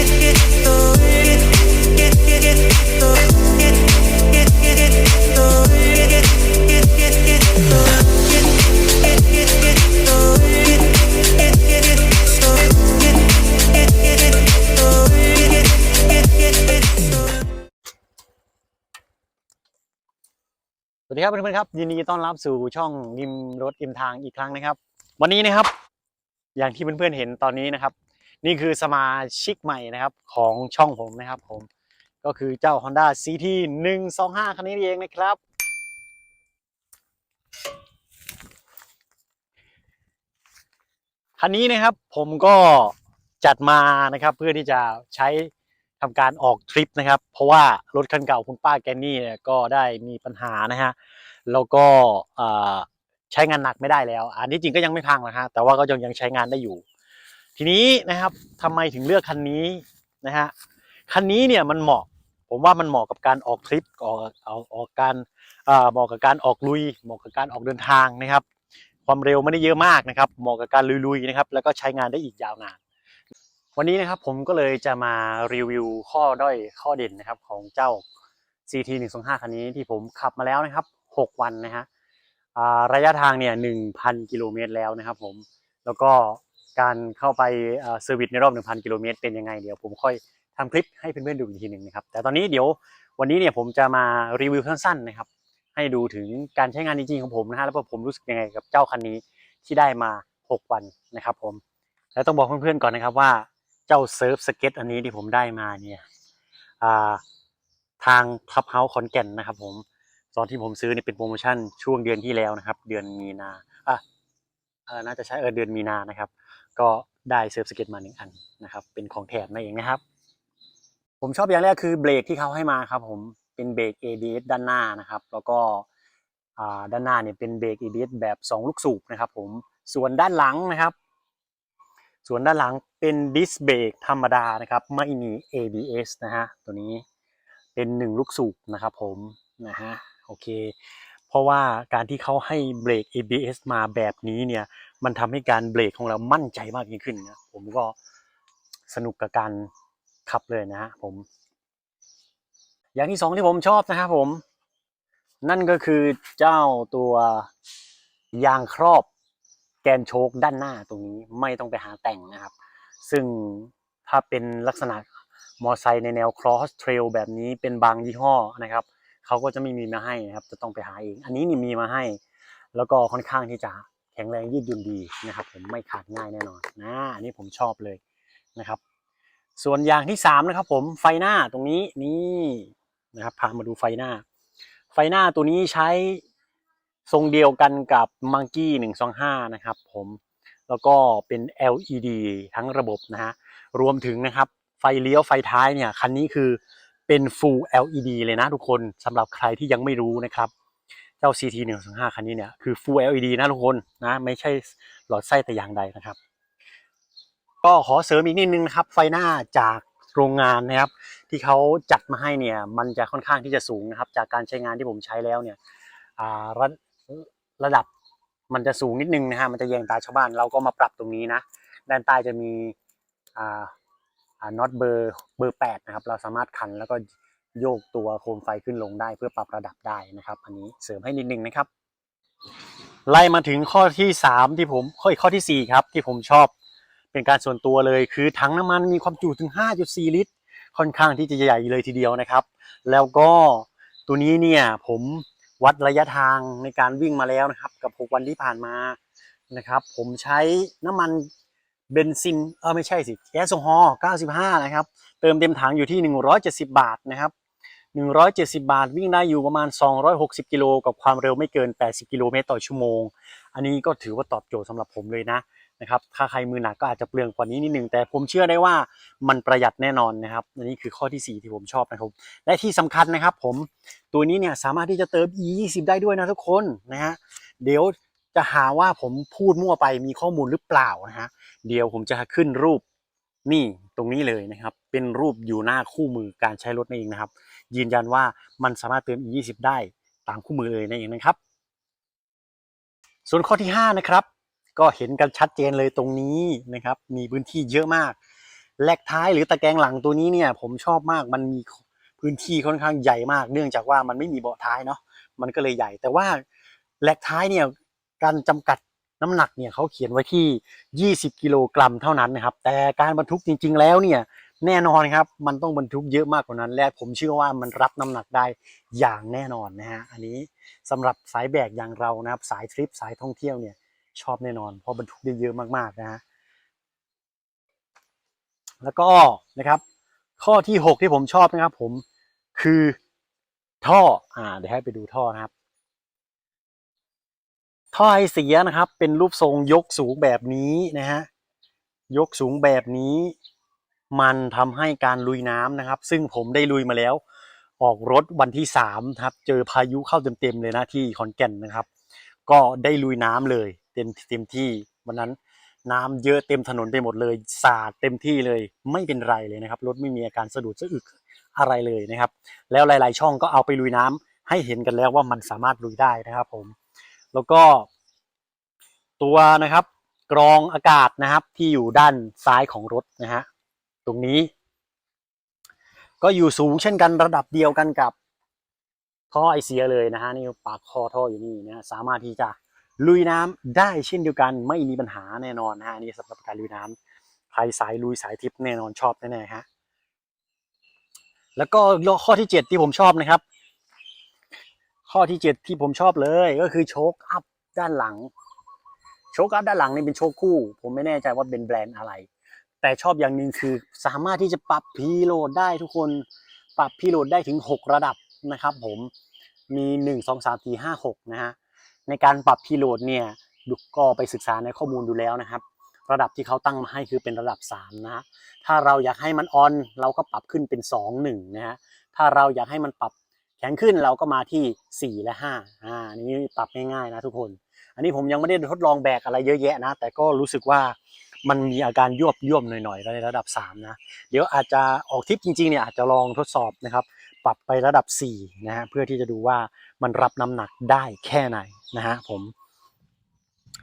สวัสดีครับเพื่อนๆครับยินดีต้อนรับสู่ช่องริมรถริมทางอีกครั้งนะครับ วันนี้นะครับ อย่างที่เพื่อนๆเห็นตอนนี้นะครับ นี่คือสมาชิกใหม่นะครับของช่องผมนะครับผมก็คือเจ้า Honda CT 125 คันนี้เองนะครับ คันนี้นะครับผมก็จัดมานะครับเพื่อที่จะใช้ทำการออกทริปนะครับ เพราะว่ารถคันเก่าคุณป้าแกนนี่เนี่ยก็ได้มีปัญหานะฮะแล้วก็ใช้งานหนักไม่ได้แล้ว อันนี้จริงก็ยังไม่พังนะฮะแต่ว่าก็ยังยังใช้งานได้อยู่ ทีนี้นะครับทำไมถึงเลือกคันนี้นะฮะคันนี้เนี่ยมันเหมาะผมว่ามันเหมาะกับการออกทริปออกออกออกการเหมาะกับการออกลุย เหมาะกับการออกเดินทางนะครับ ความเร็วไม่ได้เยอะมากนะครับ เหมาะกับการลุยๆนะครับ แล้วก็ใช้งานได้อีกยาวนาน วันนี้นะครับผมก็เลยจะมารีวิวข้อด้อยข้อเด่นนะครับของเจ้า CT 125คันนี้ที่ผมขับมาแล้วนะครับ 6 วันนะฮะระยะทางเนี่ย1,000 กิโลเมตรแล้วนะครับผมแล้วก็ การเข้าไปเซอร์วิสในรอบ 1,000 กิโลเมตรเป็นยังไงเดี๋ยวผมค่อยทำคลิปให้เพื่อนๆดูอีกทีหนึ่งนะครับ แต่ตอนนี้เดี๋ยววันนี้เนี่ยผมจะมารีวิวสั้นๆนะครับ ให้ดูถึงการใช้งานจริงๆของผมนะฮะแล้วผมรู้สึกยังไงกับเจ้าคันนี้ที่ได้มา 6 วันนะครับผม แล้วต้องบอกเพื่อนๆก่อนนะครับว่าเจ้าเซิร์ฟสเก็ตอันนี้ที่ผมได้มาเนี่ยาทางทับเฮาส์ขอนแก่นนะครับผมตอนที่ผมซื้อเนี่ยเป็นโปรโมชั่นช่วงเดือนที่แล้วนะครับ เดือนมีนาอะน่าจะใช้เออเดือนมีนานะครับ ก็ได้เซิร์ฟสเก็ตมาหนึ่งอันนะครับ เป็นของแถมนั่นเองนะครับ ผมชอบอย่างแรกคือเบรกที่เขาให้มาครับผมเป็นเบรก ABS ด้านหน้านะครับ แล้วก็ด้านหน้าเนี่ยเป็นเบรก ABS แบบ 2 ลูกสูบนะครับผมส่วนด้านหลังนะครับ ส่วนด้านหลังเป็นดิสเบรกธรรมดานะครับไม่มี ABS นะฮะตัวนี้เป็นหนึ่งลูกสูบนะครับผมนะฮะโอเค เพราะว่าการที่เขาให้เบรก ABS มาแบบนี้เนี่ย มันทำให้การเบรกของเรามั่นใจมากยิ่งขึ้นนะผมก็สนุกกับการขับเลยนะฮะผม อย่างที่สองที่ผมชอบนะครับผม นั่นก็คือเจ้าตัวยางครอบแกนโชคด้านหน้าตรงนี้ไม่ต้องไปหาแต่งนะครับ ซึ่งถ้าเป็นลักษณะมอไซค์ในแนว cross trail แบบนี้เป็นบางยี่ห้อนะครับเขาก็จะไม่มีมาให้นะครับ จะต้องไปหาเอง อันนี้นี่มีมาให้ แล้วก็ค่อนข้างที่จะ แข็งแรงยืดหยุ่นดีนะครับ ผมไม่ขาดง่ายแน่นอนนะอันนี้ผมชอบเลยนะครับ ส่วนอย่างที่สามนะครับ ผมไฟหน้าตรงนี้นี่นะครับพามาดูไฟหน้า ไฟหน้าตัวนี้ใช้ทรงเดียวกันกับ Monkey 125นะครับ ผมแล้วก็เป็น LED ทั้งระบบนะฮะรวมถึงนะครับ ไฟเลี้ยวไฟท้ายเนี่ยคันนี้คือเป็น Full LED เลยนะทุกคนสำหรับใครที่ยังไม่รู้นะครับ เจ้า CT 125คันนี้เนี่ยคือ Full LED นะทุกคนนะไม่ใช่หลอดไส้แต่อย่างใดนะครับ ก็ขอเสริมอีกนิดนึงนะครับ ไฟหน้าจากโรงงานนะครับ ที่เขาจัดมาให้เนี่ยมันจะค่อนข้างที่จะสูงนะครับ จากการใช้งานที่ผมใช้แล้วเนี่ยระระดับมันจะสูงนิดนึงนะฮะมันจะแยงตาชาวบ้านเราก็มาปรับตรงนี้นะ ด้านใต้จะมีน็อตเบอร์เบอร์แปดนะครับ เราสามารถขันแล้วก็ โยกตัวโคมไฟขึ้นลงได้เพื่อปรับระดับได้นะครับ อันนี้เสริมให้นิดนึงนะครับ ไล่มาถึงข้อที่สามที่ผมข้อข้อที่สี่ครับ ที่ผมชอบเป็นการส่วนตัวเลย คือถังน้ำมันมีความจุถึง 5.4 ลิตร ค่อนข้างที่จะใหญ่เลยทีเดียวนะครับ แล้วก็ตัวนี้เนี่ยผมวัดระยะทางในการวิ่งมาแล้วนะครับ กับ 6 วันที่ผ่านมานะครับ ผมใช้น้ำมันเบนซินเออไม่ใช่สิแก๊สโซฮอล์95 นะครับ เติมเต็มถังอยู่ที่ 170 บาทนะครับ 170 บาท วิ่งได้อยู่ประมาณ 260 กิโลกับความเร็วไม่เกิน 80 กิโลเมตรต่อชั่วโมง อันนี้ก็ถือว่าตอบโจทย์สำหรับผมเลยนะนะครับถ้าใครมือหนักก็อาจจะเปลืองกว่านี้นิดนึงแต่ผมเชื่อได้ว่ามันประหยัดแน่นอนนะครับอันนี้คือข้อที่ 4 ที่ผมชอบนะครับและที่สำคัญนะครับ ผมตัวนี้เนี่ยสามารถที่จะเติม E20 ได้ด้วยนะทุกคนนะฮะเดี๋ยวจะหาว่าผมพูดมั่วไปมีข้อมูลหรือเปล่านะฮะเดี๋ยวผมจะขึ้นรูปนี่ตรงนี้เลยนะครับ เป็นรูปอยู่หน้าคู่มือการใช้รถนั่นเองนะครับ ยืนยันว่ามันสามารถเติม E20 ได้ตามคู่มือเลยนั่นเองนะครับ ส่วนข้อที่ 5 นะครับ ก็เห็นกันชัดเจนเลยตรงนี้นะครับ มีพื้นที่เยอะมากแลกท้ายหรือตะแกรงหลังตัวนี้เนี่ยผมชอบมากมันมีพื้นที่ค่อนข้างใหญ่มาก เนื่องจากว่ามันไม่มีเบาะท้ายเนาะมันก็เลยใหญ่ แต่ว่าแลกท้ายเนี่ยการจำกัดน้ำหนักเนี่ยเขาเขียนไว้ที่ 20 กิโลกรัมเท่านั้นนะครับ แต่การบรรทุกจริง ๆ แล้วเนี่ย แน่นอนครับ มันต้องบรรทุกเยอะมากกว่านั้น และผมเชื่อว่ามันรับน้ำหนักได้อย่างแน่นอนนะฮะอันนี้สำหรับสายแบกอย่างเรานะครับสายทริปสายท่องเที่ยวเนี่ยชอบแน่นอนเพราะบรรทุกได้เยอะมากๆนะฮะแล้วก็นะครับข้อที่หกที่ผมชอบนะครับ ผมคือท่ออ่าเดี๋ยวให้ไปดูท่อนะครับ ท่อไอเสียนะครับ เป็นรูปทรงยกสูงแบบนี้นะฮะยกสูงแบบนี้ มันทำให้การลุยน้ำนะครับ ซึ่งผมได้ลุยมาแล้ว ออกรถวันที่สามครับ เจอพายุเข้าเต็มๆเลยนะที่ขอนแก่นนะครับ ก็ได้ลุยน้ำเลยเต็มเต็มที่วันนั้นน้ำเยอะเต็มถนนไปหมดเลยสาดเต็มที่เลยไม่เป็นไรเลยนะครับ รถไม่มีอาการสะดุดสะอึกอะไรเลยนะครับ แล้วหลาย ๆ ช่องก็เอาไปลุยน้ำให้เห็นกันแล้วว่ามันสามารถลุยได้นะครับผม แล้วก็ ตัวนะครับกรองอากาศนะครับที่อยู่ด้านซ้ายของรถนะฮะ ตรงนี้ ก็อยู่สูงเช่นกันระดับเดียวกันกับท่อไอเสียเลยนะฮะนี่ปากคอท่ออยู่นี่นะสามารถที่จะลุยน้ำได้เช่นเดียวกันไม่มีปัญหาแน่นอนนะฮะนี่สำหรับการลุยน้ำใครสายลุยสายทริปแน่นอนชอบแน่ๆฮะแล้วก็ข้อที่เจ็ดที่ผมชอบนะครับ ข้อที่เจ็ดที่ผมชอบเลยก็คือโชคอัพด้านหลัง โชคอัพด้านหลังนี่เป็นโชคคู่ ผมไม่แน่ใจว่าเป็นแบรนด์อะไร แต่ชอบอย่างหนึ่งคือสามารถที่จะปรับพีโหลดได้ทุกคนปรับพีโหลดได้ถึง 6 ระดับนะครับ ผมมี 1 2 3 4 5 6 นะฮะในการปรับพีโหลดเนี่ยดูก็ไปศึกษาในข้อมูลดูแล้วนะครับ ระดับที่เขาตั้งมาให้คือเป็นระดับ 3 นะฮะถ้าเราอยากให้มันออนเราก็ปรับขึ้นเป็น 2 1 นะฮะถ้าเราอยากให้มันปรับแข็งขึ้นเราก็มาที่ 4 และ5อ่านี่ปรับง่ายๆนะทุกคน อันนี้ผมยังไม่ได้ทดลองแบกอะไรเยอะแยะนะ แต่ก็รู้สึกว่า มันมีอาการยวบย่วมหน่อยๆในระดับ 3 นะ เดี๋ยวอาจจะออกทริปจริงๆเนี่ยอาจจะลองทดสอบนะครับ ปรับไประดับ 4 นะฮะเพื่อที่จะดูว่ามันรับน้ำหนักได้แค่ไหนนะฮะผม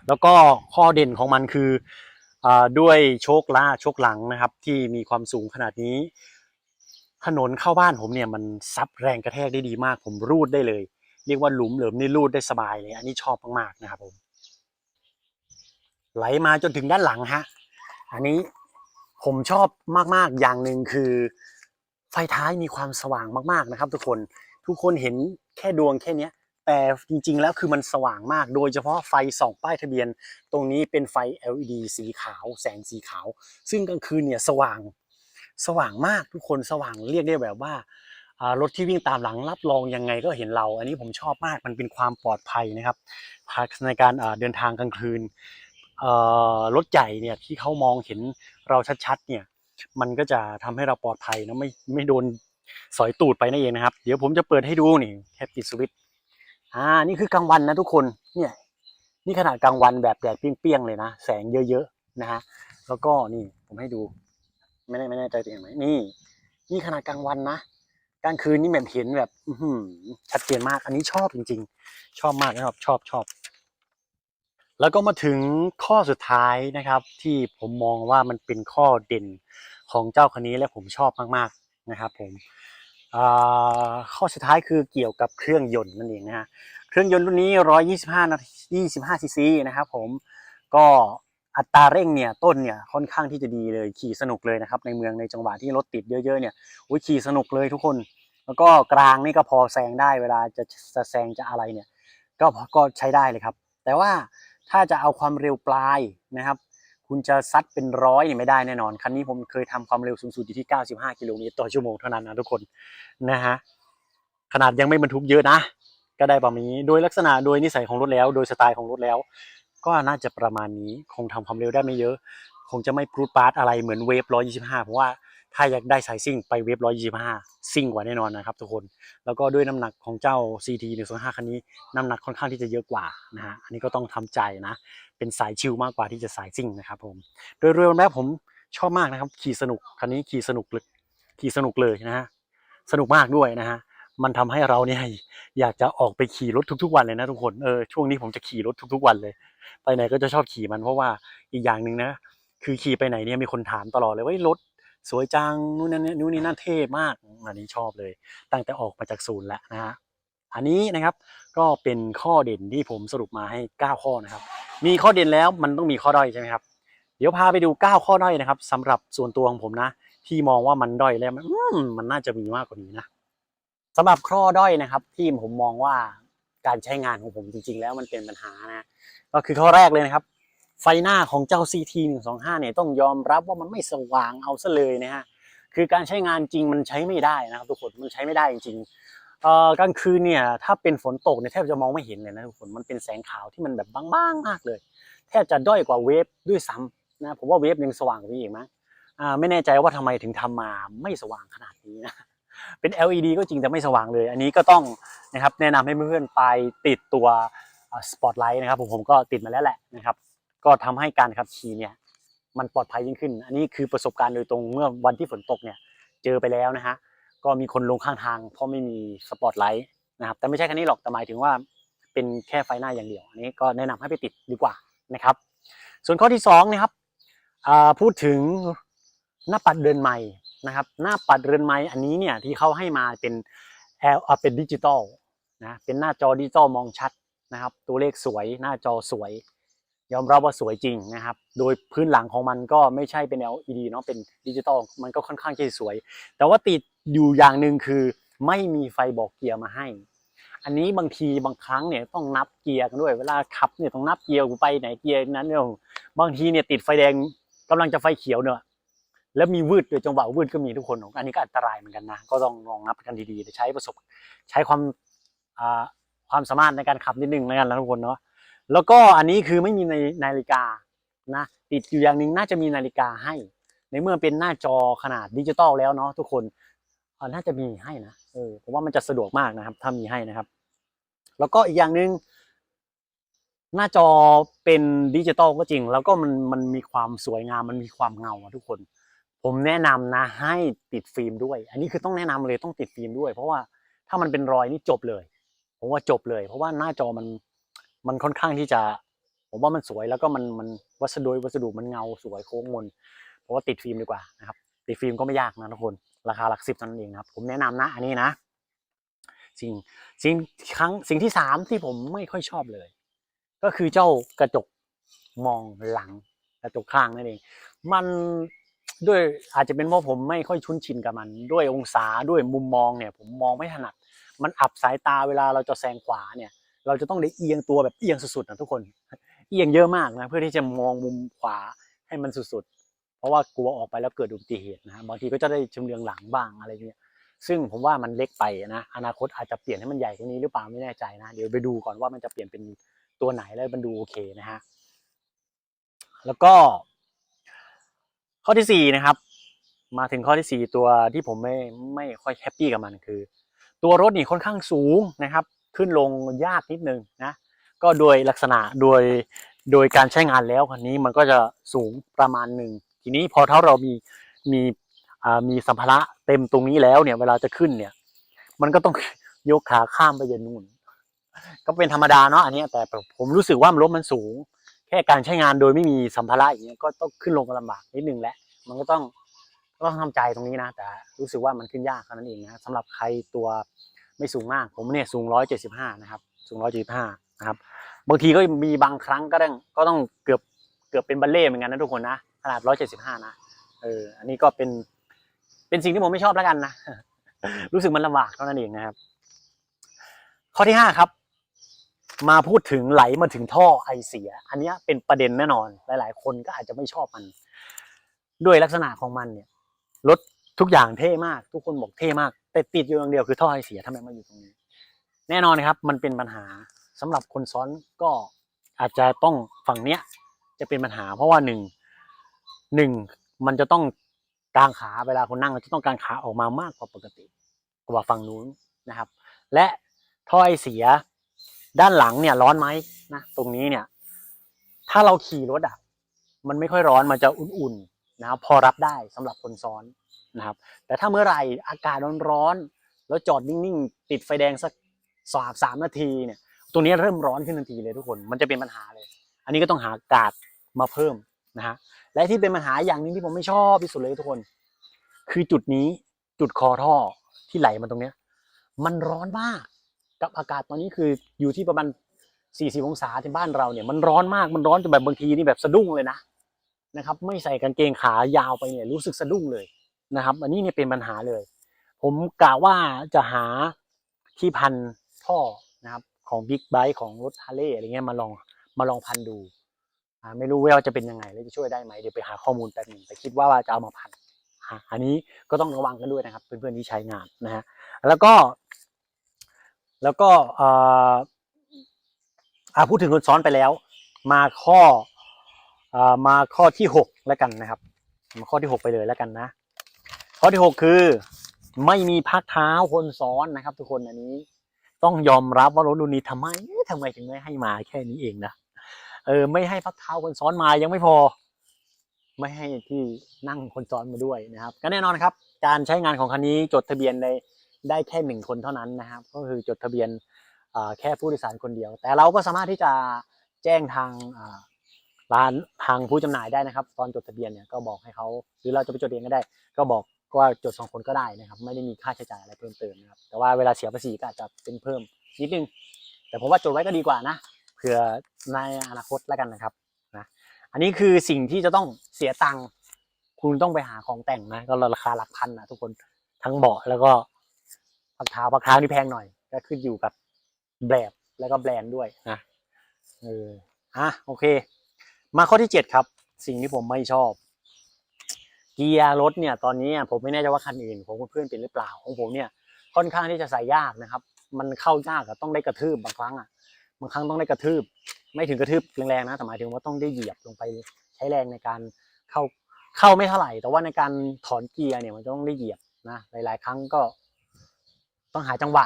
แล้วก็ข้อเด่นของมันคืออด้วยโชคล่าโชคหลังนะครับ ที่มีความสูงขนาดนี้ ถนนเข้าบ้านผมเนี่ยมันซับแรงกระแทกได้ดีมาก ผมรูดได้เลย เรียกว่าหลุมเหลิมนี่รูดได้สบายเลย อันนี้ชอบมากๆนะครับผม ไหลมาจนถึงด้านหลังฮะ อันนี้ผมชอบมากๆอย่างหนึ่งคือ ไฟท้ายมีความสว่างมากๆนะครับ ทุกคนทุกคนเห็นแค่ดวงแค่นี้แต่จริงๆแล้วคือมันสว่างมาก โดยเฉพาะไฟส่องป้ายทะเบียน ตรงนี้เป็นไฟ LED สีขาว แสงสีขาว ซึ่งกลางคืนเนี่ยสว่างสว่างมากทุกคนสว่างเรียกได้แบบว่ารถที่วิ่งตามหลังรับรองยังไงก็เห็นเรา อันนี้ผมชอบมากมันเป็นความปลอดภัยนะครับในการเดินทางกลางคืน รถใหญ่เนี่ยที่เขามองเห็นเราชัดๆเนี่ยมันก็จะทำให้เราปลอดภัยนะไม่ไม่โดนสอยตูดไปนั่นเองนะครับ เดี๋ยวผมจะเปิดให้ดูนี่แค่ปิดสวิตอ่านี่คือกลางวันนะทุกคนเนี่ยนี่ขนาดกลางวันแบบแดดเปรี้ยงๆเลยนะแสงเยอะๆนะฮะแล้วก็นี่ผมให้ดู ไม่แน่ไม่แน่ใจตัวเองไหมนี่ นี่ขนาดกลางวันนะกลางคืนนี่แบบเห็นแบบ อืชัดเจนมาก อันนี้ชอบจริง ๆ ชอบมากนะครับชอบชอบ แล้วก็มาถึงข้อสุดท้ายนะครับ ที่ผมมองว่ามันเป็นข้อเด่นของเจ้าคันนี้และผมชอบมากๆนะครับผมข้อสุดท้ายคือเกี่ยวกับเครื่องยนต์นั่นเองนะฮะเครื่องยนต์รุ่นนี้ 125นาที25ซีซีนะครับผมก็อัตราเร่งเนี่ยต้นเนี่ยค่อนข้างที่จะดีเลยขี่สนุกเลยนะครับในเมืองในจังหวะที่รถติดเยอะๆเนี่ยอุ้ยขี่สนุกเลยทุกคน แล้วก็กลางนี่ก็พอแซงได้เวลาจะจะแซงจะอะไรเนี่ยก็ก็ใช้ได้เลยครับ แต่ว่า ถ้าจะเอาความเร็วปลายนะครับ คุณจะซัดเป็นร้อยเนี่ยไม่ได้แน่นอน คันนี้ผมเคยทำความเร็วสูงสุดอยู่ที่ 95 กิโลเมตรต่อชั่วโมงเท่านั้นนะทุกคนนะฮะขนาดยังไม่บรรทุกเยอะนะ ก็ได้ประมาณนี้ โดยลักษณะโดยนิสัยของรถแล้ว โดยสไตล์ของรถแล้ว ก็น่าจะประมาณนี้คงทำความเร็วได้ไม่เยอะ คงจะไม่ปรูดปราดอะไรเหมือนเวฟ125 เพราะว่า ถ้าอยากได้สายซิ่งไปเวฟ125ซิ่งกว่าแน่นอนนะครับทุกคน แล้วก็ด้วยน้ำหนักของเจ้า CT 125คันนี้ น้ำหนักค่อนข้างที่จะเยอะกว่านะฮะ อันนี้ก็ต้องทำใจนะ เป็นสายชิลมากกว่าที่จะสายซิ่งนะครับผม โดยรวมแล้วผมชอบมากนะครับ ขี่สนุกคันนี้ขี่สนุกเลยขี่สนุกเลยนะฮะ สนุกมากด้วยนะฮะ มันทำให้เราเนี่ยอยากจะออกไปขี่รถทุกๆวันเลยนะทุกคน เออช่วงนี้ผมจะขี่รถทุก ๆ วันเลย ไปไหนก็จะชอบขี่มันเพราะว่าอีกอย่างหนึ่งนะ คือขี่ไปไหนเนี่ยมีคนถามตลอดเลยว่ารถ สวยจังนู่นนั่นนู่นนี่นั่นเท่มากอันนี้ชอบเลย ตั้งแต่ออกมาจากศูนย์แล้วนะฮะอันนี้นะครับก็เป็นข้อเด่นที่ผมสรุปมาให้ 9 ข้อนะครับ มีข้อเด่นแล้วมันต้องมีข้อด้อยใช่ไหมครับ เดี๋ยวพาไปดู 9 ข้อด้อยนะครับสำหรับส่วนตัวของผมนะ ที่มองว่ามันด้อยแล้วมันอืมมันน่าจะมีมากกว่านี้นะสำหรับข้อด้อยนะครับ ที่ผมมองว่าการใช้งานของผมจริง ๆ แล้วมันเป็นปัญหานะก็คือข้อแรกเลยนะครับ ไฟหน้าของเจ้า CT 125เนี่ยต้องยอมรับว่ามันไม่สว่างเอาซะเลยนะฮะคือการใช้งานจริงมันใช้ไม่ได้นะครับทุกคนมันใช้ไม่ได้จริงกลางคืนเนี่ยถ้าเป็นฝนตกเนี่ยแทบจะมองไม่เห็นเลยนะทุกคนมันเป็นแสงขาวที่มันแบบบางๆมากเลย แทบจะด้อยกว่าเวฟด้วยซ้ำนะผมว่าเวฟยังสว่างกว่านี้อีกมั้งไม่แน่ใจว่าทำไมถึงทำมาไม่สว่างขนาดนี้นะเป็น LED ก็จริงแต่ไม่สว่างเลย อันนี้ก็ต้องนะครับแนะนำให้เพื่อนๆไปติดตัวสปอตไลท์นะครับผมผมก็ติดมาแล้วแหละนะครับ ก็ทำให้การขับขี่เนี่ยมันปลอดภัยยิ่งขึ้น อันนี้คือประสบการณ์โดยตรงเมื่อวันที่ฝนตกเนี่ยเจอไปแล้วนะฮะก็มีคนลงข้างทาง เพราะไม่มีสปอตไลท์นะครับแต่ไม่ใช่แค่นี้หรอกแต่หมายถึงว่าเป็นแค่ไฟหน้าอย่างเดียวอันนี้ก็แนะนำให้ไปติดดีกว่านะครับ ส่วนข้อที่สองนะครับอ่าพูดถึงหน้าปัดเรือนไม้นะครับ หน้าปัดเรือนไม้อันนี้เนี่ยที่เขาให้มาเป็น L อ่าเป็นดิจิตอลนะเป็นหน้าจอดิจิตอลมองชัดนะครับ ตัวเลขสวยหน้าจอสวย ยอมรับว่าสวยจริงนะครับ โดยพื้นหลังของมันก็ไม่ใช่เป็น LED เนาะเป็นดิจิตอลมันก็ค่อนข้างจะสวย แต่ว่าติดอยู่อย่างหนึ่งคือ ไม่มีไฟบอกเกียร์มาให้ อันนี้บางทีบางครั้งเนี่ยต้องนับเกียร์กันด้วย เวลาขับเนี่ยต้องนับเกียร์กูไปไหนเกียร์นั้นเนี่ยบางทีเนี่ยติดไฟแดงกำลังจะไฟเขียวเนี่ยแล้วมีวืดด้วยจังหวะวืดก็มีทุกคนอันนี้ก็อันตรายเหมือนกันนะก็ต้องลองนับกันดีๆใช้ประสบ ใช้ความความสามารถในการขับนิดนึงแล้วกันนะทุกคนเนาะ แล้วก็อันนี้คือไม่มีในนาฬิกานะติดอยู่อย่างหนึ่งน่าจะมีนาฬิกาให้ ในเมื่อเป็นหน้าจอขนาดดิจิตอลแล้วเนาะทุกคนน่าจะมีให้นะเออผมว่ามันจะสะดวกมากนะครับ ถ้ามีให้นะครับ แล้วก็อีกอย่างหนึ่งหน้าจอเป็นดิจิตอลก็จริง แล้วก็มันมันมีความสวยงามมันมีความเงาทุกคน ผมแนะนำนะให้ติดฟิล์มด้วย อันนี้คือต้องแนะนำเลยต้องติดฟิล์มด้วย เพราะว่าถ้ามันเป็นรอยนี่จบเลย ผมว่าจบเลย เพราะว่าหน้าจอมัน มันค่อนข้างที่จะ ผมว่ามันสวยแล้วก็มันมันวัสดุวัสดุมันเงาสวยโค้งมนเพราะว่าติดฟิล์มดีกว่านะครับ ติดฟิล์มก็ไม่ยากนะทุกคน ราคาหลักสิบนั้นเองนะครับ ผมแนะนำนะ อันนี้นะ สิ่งสิ่งครั้งสิ่งที่สามที่ผมไม่ค่อยชอบเลย ก็คือเจ้ากระจกมองหลังกระจกข้างนั่นเอง มันด้วยอาจจะเป็นเพราะผมไม่ค่อยชุนชินกับมัน ด้วยองศาด้วยมุมมองเนี่ย ผมมองไม่ถนัด มันอับสายตาเวลาเราจะแซงขวาเนี่ย เราจะต้องได้เอียงตัวแบบเอียงสุดๆนะทุกคน เอียงเยอะมากนะเพื่อที่จะมองมุมขวาให้มันสุดๆ เพราะว่ากลัวออกไปแล้วเกิดอุบัติเหตุนะฮะบางทีก็จะได้ชมเรืองหลังบ้างอะไรเงี้ยซึ่งผมว่ามันเล็กไปนะอนาคตอาจจะเปลี่ยนให้มันใหญ่กว่านี้หรือเปล่าไม่แน่ใจนะเดี๋ยวไปดูก่อนว่ามันจะเปลี่ยนเป็นตัวไหนแล้วมันดูโอเคนะฮะแล้วก็ข้อที่สี่นะครับ มาถึงข้อที่สี่ตัวที่ผมไม่ไม่ค่อยแฮปปี้กับมันคือ ตัวรถนี่ค่อนข้างสูงนะครับ ขึ้นลงยากนิดนึงนะก็โดยลักษณะโดยโดยการใช้งานแล้วคันนี้มันก็จะสูงประมาณหนึ่งทีนี้พอถ้าเรามีมีอ่ามีสัมภาระเต็มตรงนี้แล้วเนี่ยเวลาจะขึ้นเนี่ย มันก็ต้องยกขาข้ามไปยันนู่นก็เป็นธรรมดาเนาะอันนี้แต่ผมรู้สึกว่ารถมันสูง แค่การใช้งานโดยไม่มีสัมภาระอย่างเงี้ยก็ต้องขึ้นลงลำบากนิดนึงแหละมันก็ต้องก็ต้องทำใจตรงนี้นะ แต่รู้สึกว่ามันขึ้นยากเท่านั้นเองนะสำหรับใครตัว ไม่สูงมาก ผมเนี่ยสูงร้อยเจ็ดสิบห้านะครับ สูงร้อยเจ็ดสิบห้านะครับ บางทีก็มีบางครั้งก็ต้องก็ต้องเกือบเกือบเป็นบัลเล่ต์เหมือนกันนะทุกคนนะขนาดร้อยเจ็ดสิบห้านะ เออ อันนี้ก็เป็น เป็นสิ่งที่ผมไม่ชอบแล้วกันนะ รู้สึกมันลำบากเท่านั้นเองนะครับ ข้อที่ห้าครับ มาพูดถึงไหลมาถึงท่อไอเสีย อันนี้เป็นประเด็นแน่นอน หลาย ๆ คนก็อาจจะไม่ชอบมัน ด้วยลักษณะของมันเนี่ย รถ ทุกอย่างเท่มาก ทุกคนบอกเท่มาก แต่ติดอยู่อย่างเดียวคือท่อไอเสียทำไมมาอยู่ตรงนี้ แน่นอนครับมันเป็นปัญหาสำหรับคนซ้อนก็อาจจะต้องฝั่งเนี้ยจะเป็นปัญหา เพราะว่าหนึ่งหนึ่งมันจะต้องกางขาเวลาคนนั่งจะต้องกางขาออกมามากกว่าปกติ กว่าฝั่งนู้นนะครับ และท่อไอเสียด้านหลังเนี่ยร้อนไหมนะตรงนี้เนี่ย ถ้าเราขี่รถอะมันไม่ค่อยร้อนมันจะอุ่นๆนะครับพอรับได้สำหรับคนซ้อน นะครับ แต่ถ้าเมื่อไหร่อากาศร้อนๆแล้วจอดนิ่งๆ ติดไฟแดงสักสามสามนาทีเนี่ยตรงนี้เริ่มร้อนขึ้นทันทีเลยทุกคนมันจะเป็นปัญหาเลย อันนี้ก็ต้องหากาดมาเพิ่มนะฮะและที่เป็นปัญหาอย่างนึงที่ผมไม่ชอบที่สุดเลยทุกคน คือจุดนี้จุดคอท่อที่ไหลมาตรงเนี้ยมันร้อนมากกับอากาศตอนนี้คืออยู่ที่ประมาณ40องศาที่บ้านเราเนี่ยมันร้อนมากมันร้อนจนแบบบางทีนี่แบบสะดุ้งเลยนะนะครับ ไม่ใส่กางเกงขายาวไปเนี่ยรู้สึกสะดุ้งเลย นะครับ อันนี้เนี่ยเป็นปัญหาเลย ผมกะว่าจะหาที่พันท่อนะครับ ของบิ๊กไบค์ของรถฮาร์เลย์อะไรเงี้ยมาลองมาลองพันดูไม่รู้ว่าจะเป็นยังไงแล้วจะช่วยได้ไหมเดี๋ยวไปหาข้อมูลแป๊บนึงแต่คิดว่าจะเอามาพันอันนี้ก็ต้องระวังกันด้วยนะครับ เพื่อนๆที่ใช้งานนะฮะแล้วก็ แล้วก็อ่าพูดถึงคนซ้อนไปแล้ว มาข้อเอ่อมาข้อที่หกแล้วกันนะครับ มาข้อที่หกไปเลยแล้วกันนะ ข้อที่หกคือ ไม่มีพักเท้าคนซ้อนนะครับ ทุกคนอันนี้ ต้องยอมรับว่ารถรุ่นนี้ทำไมเอ๊ะทำไมถึงไม่ให้มาแค่นี้เองนะเออไม่ให้พักเท้าคนซ้อนมายังไม่พอ ไม่ให้ที่นั่งคนซ้อนมาด้วยนะครับ ก็แน่นอนครับ การใช้งานของคันนี้จดทะเบียนในได้แค่หนึ่งคนเท่านั้นนะครับ ก็คือจดทะเบียนอ่าแค่ผู้โดยสารคนเดียว แต่เราก็สามารถที่จะแจ้งทางอ่าร้านทางผู้จำหน่ายได้นะครับ ตอนจดทะเบียนเนี่ยก็บอกให้เขาหรือเราจะไปจดเองก็ได้ ก็บอก ว่าจดสองคนก็ได้นะครับ ไม่ได้มีค่าใช้จ่ายอะไรเพิ่มเติมนะครับ แต่ว่าเวลาเสียภาษีก็อาจจะเป็นเพิ่มนิดนึง แต่ผมว่าจดไว้ก็ดีกว่านะเผื่อในอนาคตแล้วกันนะครับนะอันนี้คือสิ่งที่จะต้องเสียตังค์คุณต้องไปหาของแต่งนะก็ราคาหลักพันนะทุกคนทั้งเบาะแล้วก็พักเท้าพักเท้านี่แพงหน่อย ก็ขึ้นอยู่กับแบบแล้วก็แบรนด์ด้วยนะเอออะโอเค มาข้อที่เจ็ดครับ สิ่งที่ผมไม่ชอบ เกียร์รถเนี่ยตอนนี้ผมไม่แน่ใจว่าคันอื่นของเพื่อนเป็นหรือเปล่าของผมเนี่ยค่อนข้างที่จะใส่ยากนะครับ มันเข้ายากอะต้องได้กระทืบบางครั้งอะบางครั้งต้องได้กระทืบ ไม่ถึงกระทืบแรงๆนะแต่หมายถึงว่าต้องได้เหยียบลงไปใช้แรงในการเข้าเข้าไม่เท่าไหร่ แต่ว่าในการถอนเกียร์เนี่ยมันต้องได้เหยียบนะหลาย ๆ ครั้งก็ ต้องหาจังหวะ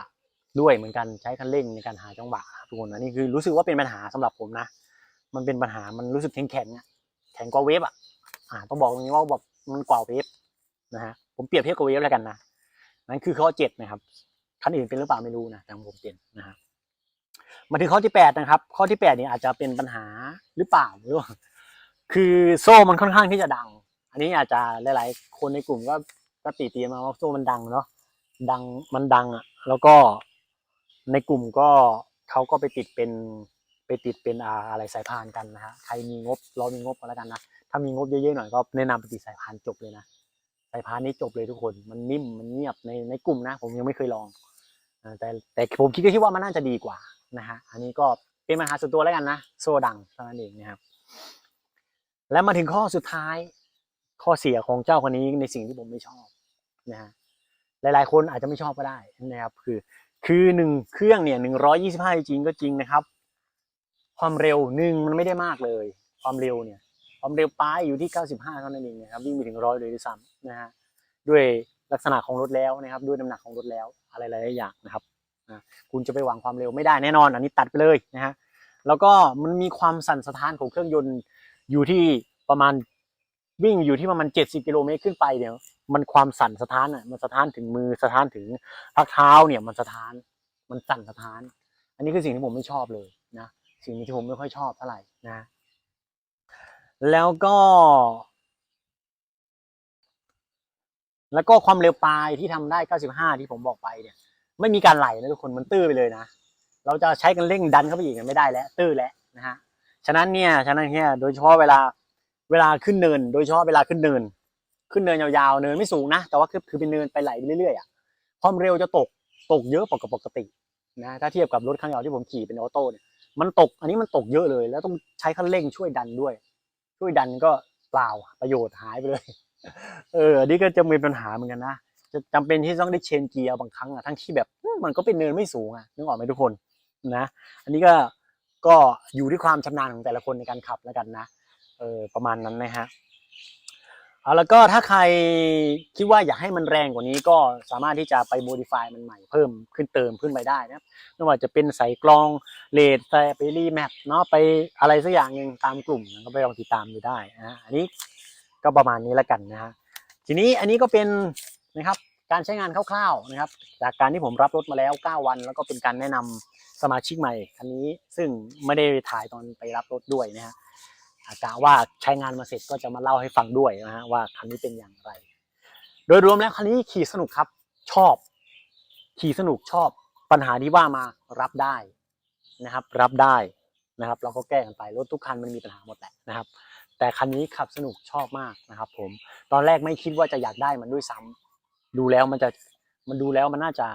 ด้วยเหมือนกันใช้คันเร่งในการหาจังหวะทุกคนอันนี้คือรู้สึกว่าเป็นปัญหาสำหรับผมนะ มันเป็นปัญหามันรู้สึกแข็งๆอะแข็งกว่าเวฟอะอ่าต้องบอกตรงนี้ว่าแบบ มันกว่าเวฟนะฮะผมเปรียบเทียบกับเวฟแล้วกันนะนั่นคือข้อเจ็ดนะครับคันอื่นเป็นหรือเปล่าไม่รู้นะแต่ของผมเป็นนะฮะมาถึงข้อที่แปดนะครับ ข้อที่แปดนี่อาจจะเป็นปัญหาหรือเปล่าหรือว่าคือโซ่มันค่อนข้างที่จะดัง อันนี้อาจจะหลาย ๆ คนในกลุ่มก็ก็ตีเตียมาว่าโซ่มันดังเนาะดังมันดังอะแล้วก็ในกลุ่มก็เขาก็ไปติดเป็น ไปติดเป็นอะไรสายพานกันนะฮะใครมีงบเรามีงบก็แล้วกันนะถ้ามีงบเยอะๆหน่อยก็แนะนำไปติดสายพานจบเลยนะสายพานนี้จบเลยทุกคนมันนิ่มมันเงียบในในกลุ่มนะ ผมยังไม่เคยลองอ่าแต่แต่ผมคิดก็คิดว่ามันน่าจะดีกว่านะฮะอันนี้ก็เป็นปัญหาส่วนตัวแล้วกันนะโซดังเท่านั้นเองนะครับ แล้วมาถึงข้อสุดท้ายข้อเสียของเจ้าคนนี้ในสิ่งที่ผมไม่ชอบนะฮะหลายๆ คนอาจจะไม่ชอบก็ได้นะครับคือคือหนึ่งเครื่องเนี่ยหนึ่งร้อยยี่สิบห้าจริงก็จริงนะครับ ความเร็วหนึ่งมันไม่ได้มากเลย ความเร็วเนี่ยความเร็วปลายอยู่ที่ 95 เท่านั้นเองนะครับวิ่งไปถึงร้อยเลยด้วยซ้ำนะฮะด้วยลักษณะของรถแล้วนะครับด้วยน้ำหนักของรถแล้วอะไรหลายอย่างนะครับนะคุณจะไปหวังความเร็วไม่ได้แน่นอน อันนี้ตัดไปเลยนะฮะแล้วก็มันมีความสั่นสะท้านของเครื่องยนต์อยู่ที่ประมาณวิ่งอยู่ที่ประมาณ 70 กิโลเมตรขึ้นไปเนี่ยมันความสั่นสะท้านอะมันสะท้านถึงมือสะท้านถึงพักเท้าเนี่ยมันสะท้านมันสั่นสะท้าน อันนี้คือสิ่งที่ผมไม่ชอบเลยนะ สิ่งที่ผมไม่ค่อยชอบเท่าไหร่นะ แล้วก็ แล้วก็ความเร็วปลายที่ทำได้ 95 ที่ผมบอกไปเนี่ย ไม่มีการไหลนะทุกคนมันตื้อไปเลยนะ เราจะใช้กันเร่งดันเข้าไปอีกไม่ได้แล้ว ตื้อแล้วนะฮะฉะนั้นเนี่ยฉะนั้นเนี่ยโดยเฉพาะเวลาเวลาขึ้นเนิน โดยเฉพาะเวลาขึ้นเนิน ขึ้นเนินยาวๆเนินไม่สูงนะ แต่ว่าคือคือเป็นเนินไปไหลไปเรื่อยๆอะความเร็วจะตกตกเยอะกว่าปกตินะถ้าเทียบกับรถคันเก่าที่ผมขี่เป็นออโต้เนี่ย มันตก อันนี้มันตกเยอะเลย แล้วต้องใช้คันเร่งช่วยดันด้วย ช่วยดันก็เปล่าประโยชน์หายไปเลย เอออันนี้ก็จะมีปัญหาเหมือนกันนะจะจำเป็นที่ต้องได้เชนเกียร์บางครั้งอะทั้งที่แบบมันก็เป็นเนินไม่สูงอะนึกออกไหมทุกคนนะอันนี้ก็ก็อยู่ที่ความชำนาญของแต่ละคนในการขับแล้วกันนะเออประมาณนั้นนะฮะ เอาแล้วก็ถ้าใครคิดว่าอยากให้มันแรงกว่านี้ก็สามารถที่จะไปโมดิฟายมันใหม่เพิ่มขึ้นเติมขึ้นไปได้นะครับไม่ว่าจะเป็นใส่กลองเลดใส่ไปรีแมปเนาะไปอะไรสักอย่างหนึ่งตามกลุ่มก็ไปลองติดตามดูได้นะอันนี้ก็ประมาณนี้แล้วกันนะฮะทีนี้อันนี้ก็เป็นนะครับการใช้งานคร่าวๆนะครับ จากการที่ผมรับรถมาแล้ว 9 วัน แล้วก็เป็นการแนะนำสมาชิกใหม่คันนี้ซึ่งไม่ได้ถ่ายตอนไปรับรถด้วยนะฮะ กาว่าใช้งานมาเสร็จก็จะมาเล่าให้ฟังด้วยนะฮะว่าคันนี้เป็นอย่างไร โดยรวมแล้วคันนี้ขี่สนุกครับชอบ ขี่สนุกชอบปัญหาที่ว่ามารับได้นะครับ รับได้นะครับเราก็แก้กันไปรถทุกคันมันมีปัญหาหมดแหละนะครับ แต่คันนี้ขับสนุกชอบมากนะครับ ผมตอนแรกไม่คิดว่าจะอยากได้มันด้วยซ้ำดูแล้วมันจะมันดูแล้วมันน่าจะ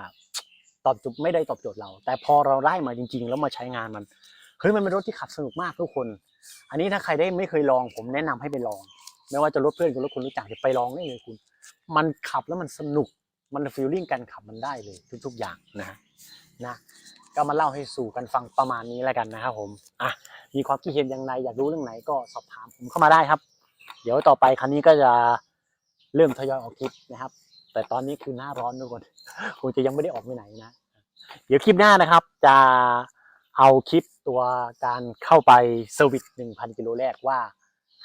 ตอบจทย์ไม่ได้ตอบโจทย์เรา แต่พอเราได้มาจริง ๆ แล้วมาใช้งานมัน เฮ้ยมันเป็นรถที่ขับสนุกมากทุกคน อันนี้ถ้าใครได้ไม่เคยลองผมแนะนำให้ไปลอง ไม่ว่าจะรถเพื่อนกับรถคนรู้จักเดี๋ยวไปลองได้เลยคุณ มันขับแล้วมันสนุกมันฟีลลิ่งการขับมันได้เลยทุกๆอย่างนะฮะนะก็มาเล่าให้สู่กันฟังประมาณนี้แล้วกันนะครับผมอะมีความคิดเห็นอย่างไรอยากรู้เรื่องไหนก็สอบถามผมเข้ามาได้ครับ เดี๋ยวต่อไปคันนี้ก็จะเริ่มทยอยออกคลิปนะครับ แต่ตอนนี้คือหน้าร้อนทุกคนคงจะยังไม่ได้ออกไปไหนนะ เดี๋ยวคลิปหน้านะครับ จะเอาคลิป ตัวการเข้าไปเซอร์วิสหนึ่งพันกิโลแรกว่า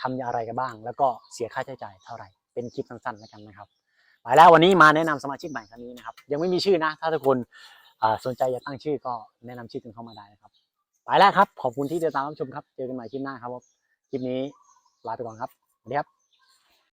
ทำอะไรกันบ้าง แล้วก็เสียค่าใช้จ่ายเท่าไหร่ เป็นคลิปสั้นๆแล้วกันนะครับไปแล้ววันนี้มาแนะนำสมาชิกใหม่คันนี้นะครับ ยังไม่มีชื่อนะ ถ้าทุกคนสนใจจะตั้งชื่อก็แนะนำชื่อกันเข้ามาได้นะครับไปแล้วครับ ขอบคุณที่ติดตามรับชมครับ เจอกันใหม่คลิปหน้าครับคลิปนี้ลาไปก่อนครับสวัสดีครับ